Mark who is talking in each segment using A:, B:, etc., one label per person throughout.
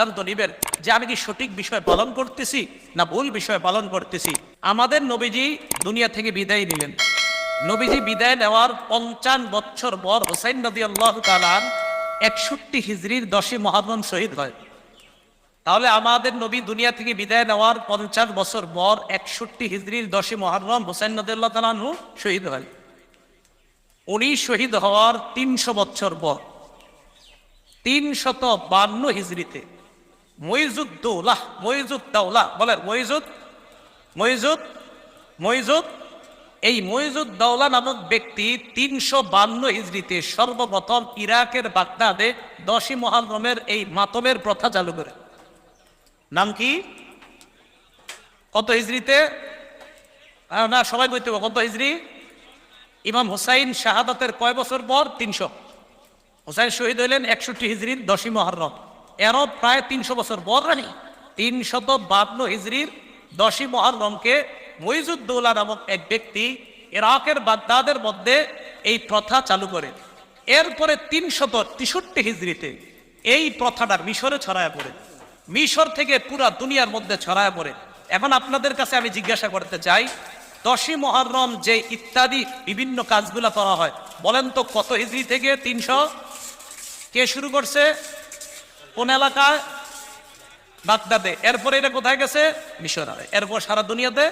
A: সিদ্ধান্ত নিবেন যে আমি কি সঠিক বিষয় পালন করতেছি না ভুল বিষয় পালন করতেছি? আমাদের নবীজি দুনিয়া থেকে বিদায় নিলেন। নবীজি বিদায় নেওয়ার পঞ্চান্ন বছর পর হোসাইন নদী আল্লাহ তালান একষট্টি হিজড়ির দশে মহারম শহীদ হয়। তাহলে আমাদের নবী দুনিয়া থেকে বিদায় নেওয়ার পঞ্চাশ বছর পর একষট্টি হিজড়ির দশে মহারম হোসাইন নদুল্লাহ তালানহু শহীদ হয়। উনি শহীদ হওয়ার তিনশো বছর পর, তিনশত বান্ন হিজড়িতে মইজুদ্দৌলাহ মইজুদ্দৌলা বলেন মইজুদ মইজুদ মইজুদ এই মইজুদ্দৌলা নামক ব্যক্তি তিনশো বান্ন হিজড়িতে সর্বপ্রথম ইরাকের বাগদাদে দশই মহারমের এই মাতমের প্রথা চালু করে। নাম কি? কত আহ, না সবাই হবে, কত হিজড়ি? ইমাম হুসাইন শাহাদাতের কয় বছর পর? তিনশো। হুসাইন শহীদ হইলেন একষট্টি হিজড়ির দশই মহরম এরও প্রায় তিনশো বছর পর রানি। তিনশত বান্ন হিজড়ির দশই মহরমকে মইজুদ্দৌলা নামক এক ব্যক্তি ইরাকের বাগদাদের মধ্যে এই প্রথা চালু করে এরপরে তিনশত তেষট্টি হিজড়িতে এই প্রথাটা মিশরে ছড়ায় পড়ে। মিশর থেকে পুরা দুনিয়ার মধ্যে ছড়ায় পড়ে। এখন আপনাদের কাছে আমি জিজ্ঞাসা করতে চাই, দশই মহরম যে ইত্যাদি বিভিন্ন কাজগুলা করা হয়, বলেন তো কত হিজড়ি থেকে তিনশো? কে শুরু করছে? কোন এলাকায়? বাগদাদে। এরপরে এটা কোথায় গেছে? মিশরে এরপর সারা দুনিয়াতে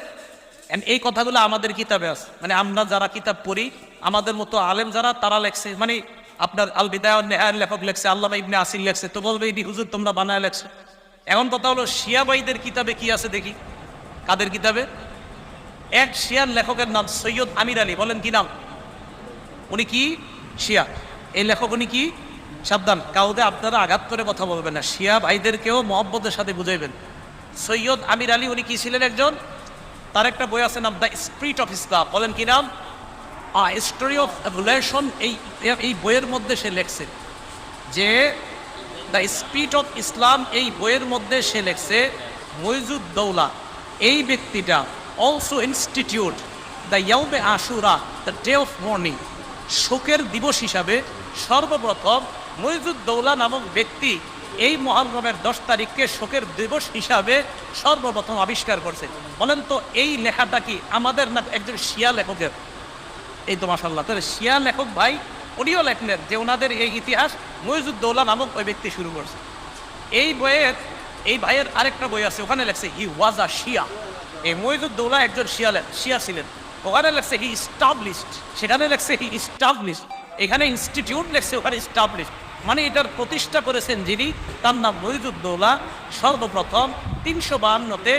A: এই কথাগুলো আমাদের কিতাবে আছে। মানে আমরা যারা কিতাব পড়ি, আমাদের মতো আলেম যারা, তারা লেখছে মানে আপনার আল বিদায় লেখক লেখছে আল্লাহ ইবনে আসিল লেখছে, তো বলবে, এটি হুজুর, তোমরা বানায় লেখছে। এখন কথা হলো শিয়াবাইদের কিতাবে কি আছে দেখি? কাদের কিতাবে? এক শিয়ার লেখকের নাম সৈয়দ আমির আলী। বলেন কি নাম? উনি কি? শিয়া। এই লেখক উনি কি? সাবধান কাউদে আপনারা আঘাত করে কথা বলবেন না। শিয়া ভাইদেরকেও মহব্বতের সাথে বুঝাইবেন। সৈয়দ আমির আলী, উনি কি ছিলেন একজন? তার একটা বই আছে নাম দ্য স্পিরিট অফ ইসলাম। বলেন কি নাম? আ, স্টোরি অফ এভুলেশন এই এই বইয়ের মধ্যে সে লেখছে যে, দ্য স্পিরিট অফ ইসলাম, এই বইয়ের মধ্যে সে লেখছে মইজুদ্দৌলা এই ব্যক্তিটা অলসো ইনস্টিটিউট দ্য ইয়ৌবে আশুরা, দ্য ডে অফ মর্নিং, শোকের দিবস হিসাবে সর্বপ্রথম মইজুদ্দৌলা নামক ব্যক্তি এই মহরমের দশ তারিখকে শোকের দিবস হিসাবে সর্বপ্রথম আবিষ্কার করছে। বলেন তো, এই লেখাটা কি আমাদের না একজন শিয়া লেখকের? এই তো মাসাল্লাহ তাহলে শিয়া লেখক ভাই, উনিও লেখলেন যে ওনাদের এই ইতিহাস মহিজুদ্দৌলা নামক ওই ব্যক্তি শুরু করছে। এই বইয়ের, এই ভাইয়ের আরেকটা বই আছে, ওখানে লেখছে হি ওয়াজ আ শিয়া এই মহিজুদ্দৌলা একজন শিয়া শিয়া ছিলেন। ওখানে লেখছে হি স্টাবলিশড সেখানে লেখছে হি স্টাবলিশড এখানে ইনস্টিটিউট লেখছে, ওখানে স্টাবলিশড মানে এটার প্রতিষ্ঠা করেছেন যিনি, তার নাম মহিজুদ্দৌলা। সর্বপ্রথম তিনশো বাহান্নতে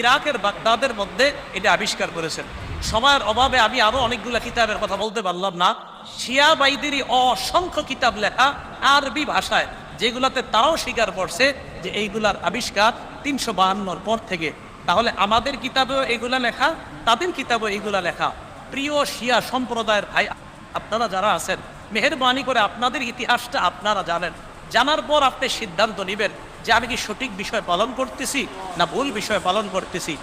A: ইরাকের বাগদাদের মধ্যে এটা আবিষ্কার করেছেন। সময়ের অভাবে আমি আরও অনেকগুলো কিতাবের কথা বলতে পারলাম না। শিয়া বাইদেরই অসংখ্য কিতাব লেখা আরবি ভাষায়, যেগুলাতে তারাও স্বীকার করছে যে এইগুলার আবিষ্কার তিনশো বাহান্নর পর থেকে। তাহলে আমাদের কিতাবেও এগুলা লেখা, তাদের কিতাবেও এগুলা লেখা। প্রিয় শিয়া সম্প্রদায়ের ভাই, আপনারা যারা আছেন মেহরবানি করে আপনাদের ইতিহাসটা আপনারা জানেন। জানার পর আপনি সিদ্ধান্ত নেবেন যে আমি কি সঠিক বিষয় পালন করতেছি না ভুল বিষয় পালন করতেছি।